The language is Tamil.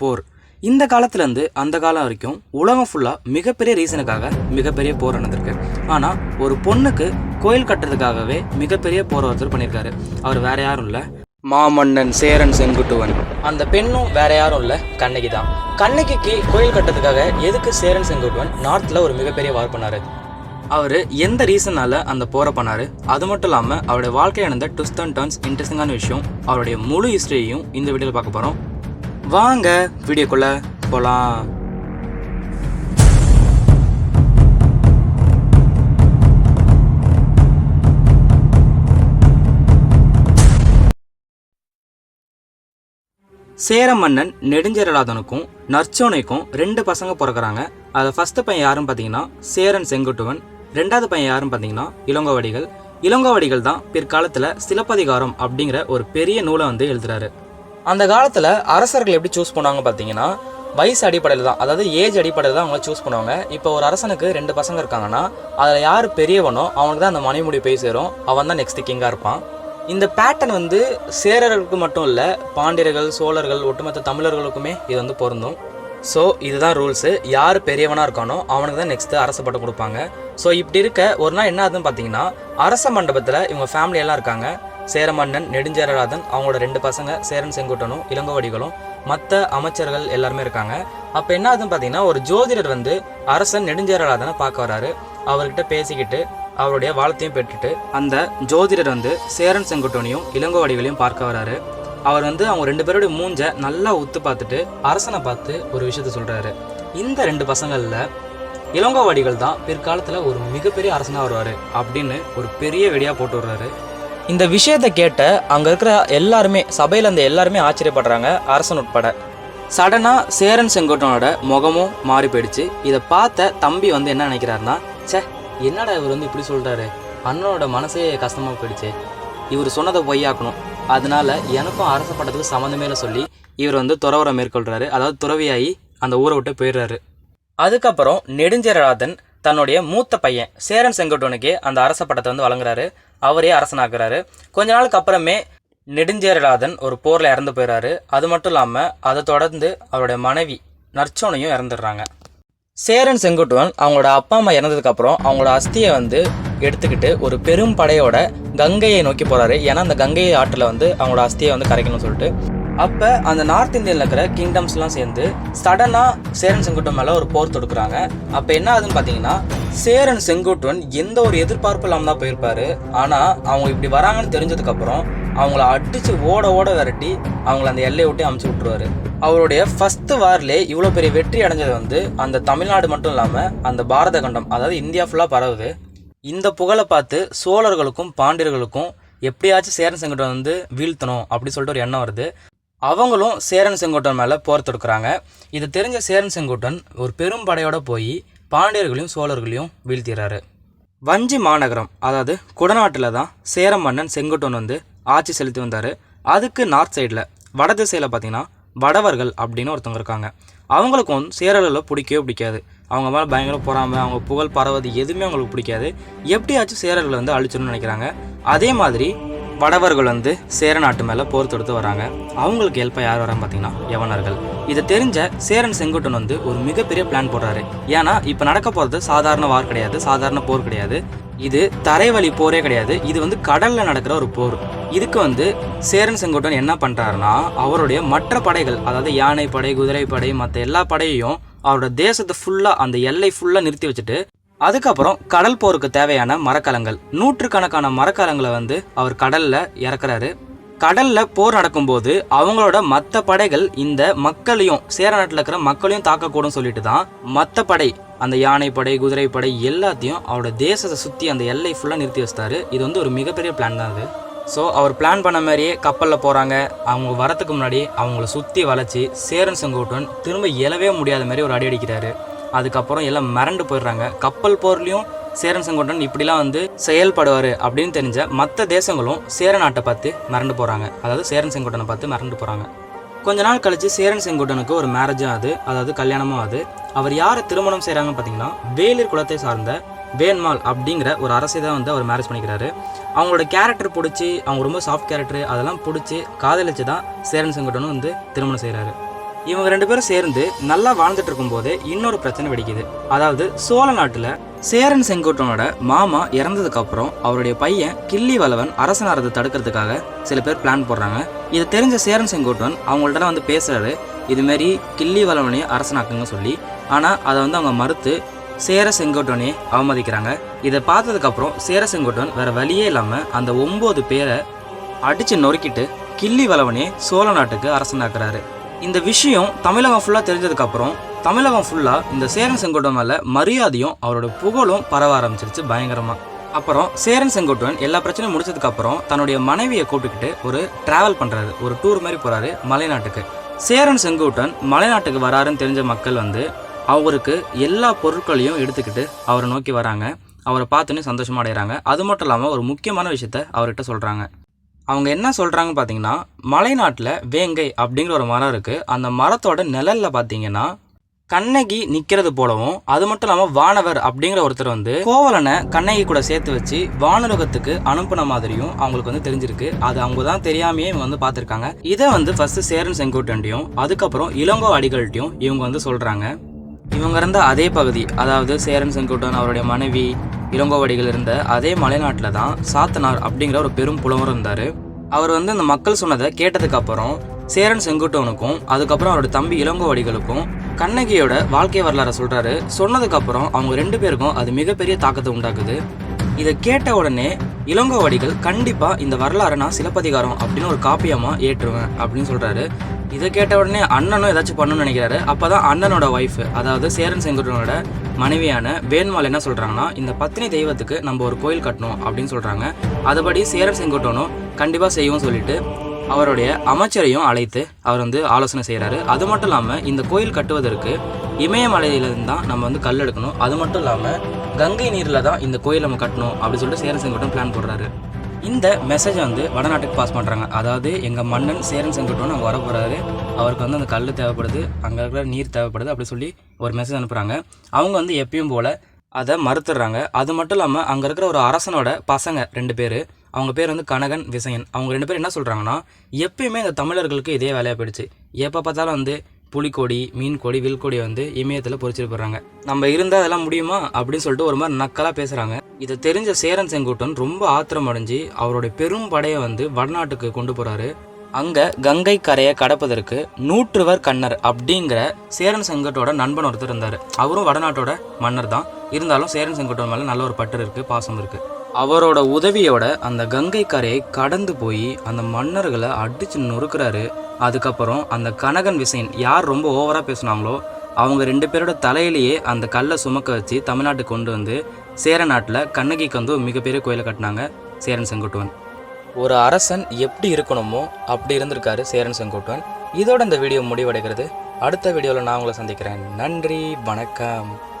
போர். இந்த காலத்துலேருந்து அந்த காலம் வரைக்கும் உலகம் ஃபுல்லாக மிகப்பெரிய ரீசனுக்காக மிகப்பெரிய போர் நடந்திருக்கு. ஆனால் ஒரு பொண்ணுக்கு கோயில் கட்டுறதுக்காகவே மிகப்பெரிய போர் ஒருத்தர் பண்ணியிருக்காரு. அவர் வேற யாரும் இல்லை. மாமன்னன் சேரன் செங்குட்டுவன். அந்த பெண்ணும் வேற யாரும் இல்லை. கண்ணகி தான். கண்ணகிக்கு கோயில் கட்டுறதுக்காக எதுக்கு சேரன் செங்குட்டுவன் நார்த்தில் ஒரு மிகப்பெரிய வார் பண்ணார்? அவர் எந்த ரீசனால அந்த போரை பண்ணார்? அது மட்டும் இல்லாமல் அவருடைய வாழ்க்கையில் நடந்த ட்விஸ்ட் அண்ட் டர்ன்ஸ் இன்ட்ரெஸ்டிங்கான விஷயம் அவருடைய முழு ஹிஸ்டரியையும் இந்த வீடியோவில் பார்க்க போகிறோம் வாங்க வீடியோக்குள்ள போகலாம் சேர மன்னன் நெடுஞ்செரலாதனுக்கும் நற்சோனைக்கும் ரெண்டு பசங்க பிறக்கறாங்க. அதை ஃபஸ்ட்டு பையன் யாரும் பார்த்தீங்கன்னா சேரன் செங்குட்டுவன். ரெண்டாவது பையன் யாரும் பார்த்தீங்கன்னா இளங்கோவடிகள். இளங்கோவடிகள் தான் பிற்காலத்தில் சிலப்பதிகாரம் அப்படிங்கிற ஒரு பெரிய நூலை வந்து எழுதுறாரு. அந்த காலத்தில் அரசர்கள் எப்படி சூஸ் பண்ணுவாங்க பார்த்தீங்கன்னா வயசு அடிப்படையில் தான் அதாவது ஏஜ் அடிப்படையில் தான் அவங்கள சூஸ் பண்ணுவாங்க. இப்போ ஒரு அரசனுக்கு ரெண்டு பசங்க இருக்காங்கன்னா அதில் யார் பெரியவனோ அவனுக்கு தான் அந்த மனைமுடி போய் சேரும். அவன் தான் நெக்ஸ்ட் கிங்காக இருப்பான். இந்த பேட்டர்ன் வந்து சேரர்களுக்கு மட்டும் இல்லை பாண்டியர்கள் சோழர்கள் ஒட்டுமொத்த தமிழர்களுக்குமே இது வந்து பொருந்தும். ஸோ இதுதான் ரூல்ஸு யார் பெரியவனாக இருக்கானோ அவனுக்கு தான் நெக்ஸ்ட்டு அரச பட்டம் கொடுப்பாங்க. ஸோ இப்படி இருக்க ஒரு நாள் என்ன ஆகுதுன்னு பார்த்தீங்கன்னா அரச மண்டபத்தில் இவங்க ஃபேமிலியெல்லாம் இருக்காங்க. சேரமன்னன் நெடுஞ்சேரராதன் அவங்களோட ரெண்டு பசங்க சேரன் செங்குட்டனும் இளங்கோவடிகளும் மற்ற அமைச்சர்கள் எல்லாருமே இருக்காங்க. அப்போ என்ன ஆகுதுன்னு பார்த்தீங்கன்னா ஒரு ஜோதிடர் வந்து அரசன் நெடுஞ்சேரராதனை பார்க்க வராரு. அவர்கிட்ட பேசிக்கிட்டு அவருடைய வாழ்த்தையும் பெற்றுட்டு அந்த ஜோதிடர் வந்து சேரன் செங்குட்டனையும் இளங்கோவடிகளையும் பார்க்க வராரு. அவர் வந்து அவங்க ரெண்டு பேருடைய மூஞ்ச நல்லா உத்து பார்த்துட்டு அரசனை பார்த்து ஒரு விஷயத்த சொல்கிறாரு இந்த ரெண்டு பசங்களில் இளங்கோவாடிகள் தான் பிற்காலத்தில் ஒரு மிகப்பெரிய அரசனாக வருவார் அப்படின்னு ஒரு பெரிய வெடியாக போட்டு விடுறாரு. இந்த விஷயத்தை கேட்ட அங்கே இருக்கிற எல்லாருமே சபையில் இருந்த எல்லாருமே ஆச்சரியப்படுறாங்க அரசன் உட்பட. சடனாக சேரன் செங்கோட்டனோட முகமும் மாறி போயிடுச்சு. இதை பார்த்த தம்பி வந்து என்ன நினைக்கிறாருன்னா ச்சே என்னடா இவர் வந்து இப்படி சொல்கிறாரு அண்ணனோட மனசே கஷ்டமாக போயிடுச்சு. இவர் சொன்னதை பொய்யாக்கணும். அதனால எனக்கும் அரச பட்டத்துக்கு சம்மந்தமே இல்லை சொல்லி இவர் வந்து துறவரம் மேற்கொள்கிறாரு அதாவது துறவியாகி அந்த ஊரை விட்டு போயிடுறாரு. அதுக்கப்புறம் நெடுஞ்சேரலாதன் தன்னுடைய மூத்த பையன் சேரன் செங்கோட்டவனுக்கே அந்த அரச பட்டத்தை வந்து வழங்குறாரு. அவரே அரசனாகிறாரு. கொஞ்ச நாளுக்கு அப்புறமே நெடுஞ்சேரலாதன் ஒரு போரில் இறந்து போயிடுறாரு அது மட்டும் இல்லாமல் அதை தொடர்ந்து அவருடைய மனைவி நற்சோனையும் இறந்துடுறாங்க. சேரன் செங்குட்டுவன் அவங்களோட அப்பா அம்மா இறந்ததுக்கப்புறம் அவங்களோட அஸ்தியை வந்து எடுத்துக்கிட்டு ஒரு பெரும் படையோட கங்கையை நோக்கி போகிறாரு ஏன்னா அந்த கங்கை ஆற்றில் வந்து அவங்களோட அஸ்தியை வந்து கரைக்கணும்னு சொல்லிட்டு. அப்போ அந்த நார்த் இந்தியனில் இருக்கிற கிங்டம்ஸ்லாம் சேர்ந்து சடனாக சேரன் செங்குட்டன் மேலே ஒரு போர் தொடுக்குறாங்க. அப்போ என்ன ஆகுதுன்னு பார்த்தீங்கன்னா சேரன் செங்குட்டுவன் எந்த ஒரு எதிர்பார்ப்பு இல்லாமல் தான் போயிருப்பாரு. ஆனால் அவங்க இப்படி வராங்கன்னு தெரிஞ்சதுக்கப்புறம் அவங்கள அடித்து ஓட ஓட விரட்டி அவங்கள அந்த எல்லையை விட்டு அமுச்சு விட்ருவாரு அவருடைய ஃபஸ்ட்டு வார்லே இவ்வளோ பெரிய வெற்றி அடைஞ்சது வந்து அந்த தமிழ்நாடு மட்டும் இல்லாமல் அந்த பாரத கண்டம் அதாவது இந்தியா ஃபுல்லாக பரவுது. இந்த புகழை பார்த்து சோழர்களுக்கும் பாண்டியர்களுக்கும் எப்படியாச்சும் சேரன் செங்குட்டன் வந்து வீழ்த்தணும் அப்படி சொல்லிட்டு ஒரு எண்ணம் வருது. அவங்களும் சேரன் செங்கோட்டன் மேலே போர் தொடுக்குறாங்க. இது தெரிஞ்ச சேரன் செங்கோட்டன் ஒரு பெரும் படையோடு போய் பாண்டியர்களையும் சோழர்களையும் வீழ்த்திடுறாரு வஞ்சி மாநகரம் அதாவது குடநாட்டில் தான் சேர மன்னன் செங்கோட்டன் வந்து ஆட்சி செலுத்தி வந்தார். அதுக்கு நார்த் சைடில் வட திசையில் பார்த்தீங்கன்னா வடவர்கள் அப்படின்னு ஒருத்தவங்க இருக்காங்க. அவங்களுக்கும் சேரர்களை பிடிக்கவே பிடிக்காது. அவங்க மேலே பயங்கர பொறாமை அவங்க புகழ் பரவது எதுவுமே அவங்களுக்கு பிடிக்காது. எப்படியாச்சும் சேரர்களை வந்து அழிச்சிடணும்னு நினைக்கிறாங்க. அதே மாதிரி வடவர்கள் வந்து சேர நாட்டு மேலே போர் தொடுத்து வராங்க. அவங்களுக்கு ஹெல்ப்பாக யார் வராங்க பார்த்தீங்கன்னா யவனர்கள். இதை தெரிஞ்ச சேரன் செங்குட்டன் வந்து ஒரு மிகப்பெரிய பிளான் போடுறாரு. ஏன்னா இப்போ நடக்க போகிறது சாதாரண வார் கிடையாது சாதாரண போர் கிடையாது. இது தரைவழி போரே கிடையாது. இது வந்து கடல்ல நடக்கிற ஒரு போர். இதுக்கு வந்து சேரன் செங்குட்டன் என்ன பண்றாருன்னா அவருடைய மற்ற படைகள் அதாவது யானை படை குதிரை படை மற்ற எல்லா படையையும் அவரோட தேசத்தை ஃபுல்லா அந்த எல்லை ஃபுல்லா நிறுத்தி வச்சுட்டு அதுக்கப்புறம் கடல் போருக்கு தேவையான மரக்கலங்கள். நூற்றுக்கணக்கான மரக்கலங்களை வந்து அவர் கடல்ல இறக்குறாரு. கடல்ல போர் நடக்கும்போது அவங்களோட மற்ற படைகள் இந்த மக்களையும் சேர நாட்டில் இருக்கிற மக்களையும் தாக்கக்கூடும் சொல்லிட்டு தான் மற்ற படை அந்த யானை படை குதிரை படை எல்லாத்தையும் அவரோட தேசத்தை சுற்றி அந்த எல்லை ஃபுல்லாக நிறுத்தி வச்சிட்டாரு. இது வந்து ஒரு மிகப்பெரிய பிளான் தான் அது. ஸோ அவர் பிளான் பண்ண மாதிரியே கப்பலில் போகிறாங்க அவங்க வரத்துக்கு முன்னாடி அவங்கள சுற்றி வளைச்சி சேரன் செங்கோட்டன் திரும்ப எழவே முடியாத மாதிரி ஒரு அடி அடிக்கிறாரு. அதுக்கப்புறம் எல்லாம் மிரண்டு போயிடுறாங்க. கப்பல் போர்லேயும் சேரன் செங்கோட்டன் இப்படிலாம் வந்து செயல்படுவார் அப்படின்னு தெரிஞ்ச மற்ற தேசங்களும் சேர நாட்டை பார்த்து மிரண்டு போகிறாங்க அதாவது சேரன் செங்கோட்டனை பார்த்து மிரண்டு போகிறாங்க கொஞ்ச நாள் கழிச்சு சேரன் செங்குட்டனுக்கு ஒரு மேரேஜும் ஆகுது அதாவது கல்யாணமும் ஆகுது அவர் யாரை திருமணம் செய்கிறாங்கன்னு பார்த்தீங்கன்னா வேலிர் குலத்தை சார்ந்த வேன்மால் அப்படிங்கிற ஒரு அரசை தான் வந்து அவர் மேரேஜ் பண்ணிக்கிறாரு. அவங்களோட கேரக்டர் பிடிச்சி அவங்க ரொம்ப சாஃப்ட் கேரக்டர் அதெல்லாம் பிடிச்சி காதலிச்சு தான் சேரன் செங்கோட்டனும் வந்து திருமணம் செய்கிறாரு இவங்க ரெண்டு பேரும் சேர்ந்து நல்லா வாழ்ந்துட்டு இருக்கும்போதே இன்னொரு பிரச்சனை வெடிக்குது. அதாவது சோழ நாட்டுல சேரன் செங்கோட்டனோட மாமா இறந்ததுக்கு அப்புறம் அவருடைய பையன் கிள்ளி வளவன் அரசனாரதை தடுக்கிறதுக்காக சில பேர் பிளான் போடுறாங்க. இதை தெரிஞ்ச சேரன் செங்கோட்டன் அவங்கள்ட்ட வந்து பேசுறாரு. இதுமாரி கிள்ளி வளவனையும் அரசனாக்குங்க சொல்லி. ஆனால் அதை வந்து அவங்க மறுத்து சேர செங்கோட்டனே அவமதிக்கிறாங்க. இதை பார்த்ததுக்கப்புறம் சேர செங்கோட்டன் வேற வழியே இல்லாமல் அந்த ஒம்பது பேரை அடித்து நொறுக்கிட்டு கிள்ளி வளவனே சோழ நாட்டுக்கு அரசனாக்குறாரு. இந்த விஷயம் தமிழகம் ஃபுல்லாக தெரிஞ்சதுக்கப்புறம் தமிழகம் ஃபுல்லாக இந்த சேரன் செங்கோட்டன் மேலே மரியாதையும் அவரோட புகழும் பரவ ஆரம்பிச்சிருச்சு பயங்கரமாக அப்புறம் சேரன் செங்கோட்டன் எல்லா பிரச்சனையும் முடிச்சதுக்கப்புறம் தன்னுடைய மனைவியை கூப்பிட்டுக்கிட்டு ஒரு டிராவல் பண்ணுறாரு ஒரு டூர் மாதிரி போகிறாரு மலைநாட்டுக்கு. சேரன் செங்கோட்டன் மலைநாட்டுக்கு வராருன்னு தெரிஞ்ச மக்கள் வந்து அவருக்கு எல்லா பொருட்களையும் எடுத்துக்கிட்டு அவரை நோக்கி வராங்க. அவரை பார்த்தோன்னே சந்தோஷமாக அடைகிறாங்க அது மட்டும் இல்லாமல் ஒரு முக்கியமான விஷயத்த அவர்கிட்ட சொல்கிறாங்க அவங்க என்ன சொல்கிறாங்க பார்த்தீங்கன்னா மலைநாட்டில் வேங்கை அப்படிங்கிற ஒரு மரம் இருக்குது அந்த மரத்தோட நிழலில் பார்த்தீங்கன்னா கண்ணகி நிற்கிறது போலவும் அது மட்டும் இல்லாமல் வானவர் அப்படிங்கிற ஒருத்தர் வந்து கோவலனை கண்ணகி கூட சேர்த்து வச்சு வானுலகத்துக்கு அனுப்புன மாதிரியும் அவங்களுக்கு வந்து தெரிஞ்சிருக்கு. அது அவங்க தான் தெரியாமையே இவங்க வந்து பார்த்துருக்காங்க இதை வந்து ஃபர்ஸ்ட் சேரன் செங்கோட்டன்ட்டையும் அதுக்கப்புறம் இளங்கோ அடிகள்ட்டையும் இவங்க வந்து சொல்கிறாங்க இவங்க இருந்த அதே பகுதி அதாவது சேரன் செங்கோட்டன் அவருடைய மனைவி இளங்கோவடிகள் இருந்த அதே மலைநாட்டில் தான் சாத்தனார் அப்படிங்கிற ஒரு பெரும் புலவர் இருந்தார். அவர் வந்து அந்த மக்கள் சொன்னதை கேட்டதுக்கு அப்புறம் சேரன் செங்குட்டவனுக்கும் அதுக்கப்புறம் அவரோட தம்பி இளங்கோவடிகளுக்கும் கண்ணகியோட வாழ்க்கை வரலாறை சொல்கிறாரு சொன்னதுக்கப்புறம் அவங்க ரெண்டு பேருக்கும் அது மிகப்பெரிய தாக்கத்தை உண்டாக்குது. இதை கேட்ட உடனே இளங்கோவடிகள் கண்டிப்பாக இந்த வரலாறை நான் சிலப்பதிகாரம் அப்படின்னு ஒரு காப்பியமாக ஏற்றுவேன் அப்படின்னு சொல்கிறாரு இதை கேட்ட உடனே அண்ணனும் ஏதாச்சும் பண்ணணும்னு நினைக்கிறாரு. அப்போ தான் அண்ணனோட ஒய்ஃப் அதாவது சேரன் செங்குட்டனோட மனைவியான வேண்மாள் என்ன சொல்கிறாங்கன்னா இந்த பத்தினி தெய்வத்துக்கு நம்ம ஒரு கோயில் கட்டணும் அப்படின்னு சொல்கிறாங்க அதுபடி சேரன் செங்குட்டனும் கண்டிப்பாக செய்யும் சொல்லிட்டு அவருடைய அமைச்சரையும் அழைத்து அவர் வந்து ஆலோசனை செய்கிறாரு அது மட்டும் இல்லாமல் இந்த கோயில் கட்டுவதற்கு இமயமலையிலேருந்து தான் நம்ம வந்து கல் எடுக்கணும். அது மட்டும் இல்லாமல் கங்கை நீரில் தான் இந்த கோயில் நம்ம கட்டணும் அப்படின்னு சொல்லிட்டு சேரன் செங்குட்டன் பிளான் போடுறாரு. இந்த மெசேஜை வந்து வடநாட்டுக்கு பாஸ் பண்ணுறாங்க அதாவது எங்கள் மன்னன் சேரன் செங்குட்டன் அங்கே வர போகிறாரு அவருக்கு வந்து அந்த கல் தேவைப்படுது. அங்கே இருக்கிற நீர் தேவைப்படுது அப்படி சொல்லி ஒரு மெசேஜ் அனுப்புகிறாங்க அவங்க வந்து எப்பயும் போல் அதை மறுத்துடுறாங்க. அது மட்டும் இல்லாமல் அங்கே இருக்கிற ஒரு அரசனோட பசங்க ரெண்டு பேர் அவங்க பேர் வந்து கனகன் விசயன். அவங்க ரெண்டு பேரும் என்ன சொல்கிறாங்கன்னா எப்பயுமே இந்த தமிழர்களுக்கு இதே வேலையாக போயிடுச்சு. எப்போ பார்த்தாலும் வந்து புலிக்கொடி மீன் கொடி வில்கொடி வந்து இமயத்தில் பொறிச்சிட்டு போடுறாங்க நம்ம இருந்தால் அதெல்லாம் முடியுமா? அப்படின்னு சொல்லிட்டு ஒரு மாதிரி நக்கலாக பேசுகிறாங்க இதை தெரிஞ்ச சேரன் செங்குட்டன் ரொம்ப ஆத்திரம் அடைஞ்சு அவருடைய பெரும் படையை வந்து வடநாட்டுக்கு கொண்டு போகிறாரு அங்கே கங்கை கரையை கடப்பதற்கு நூற்றுவர் கண்ணர் அப்படிங்கிற சேரன் செங்கட்டோட நண்பன் ஒருத்தர் இருந்தார். அவரும் வடநாட்டோட மன்னர் தான். இருந்தாலும் சேரன் செங்கட்டோன் மேலே நல்ல ஒரு பற்று இருக்குது பாசம் இருக்குது அவரோட உதவியோட அந்த கங்கை கரையை கடந்து போய் அந்த மன்னர்களை அடிச்சு நொறுக்கிறாரு. அதுக்கப்புறம் அந்த கனகன் விசையன் யார் ரொம்ப ஓவராக பேசுனாங்களோ அவங்க ரெண்டு பேரோட தலையிலேயே அந்த கல்லை சுமக்க வச்சு தமிழ்நாட்டுக்கு கொண்டு வந்து சேர நாட்டில் கண்ணகிக்கு வந்து மிகப்பெரிய கோயிலை கட்டினாங்க சேரன் செங்குட்டுவன். ஒரு அரசன் எப்படி இருக்கணுமோ அப்படி இருந்திருக்காரு சேரன் செங்குட்டுவன். இதோட இந்த வீடியோ முடிவடைகிறது. அடுத்த வீடியோவில் நான் உங்களை சந்திக்கிறேன். நன்றி வணக்கம்.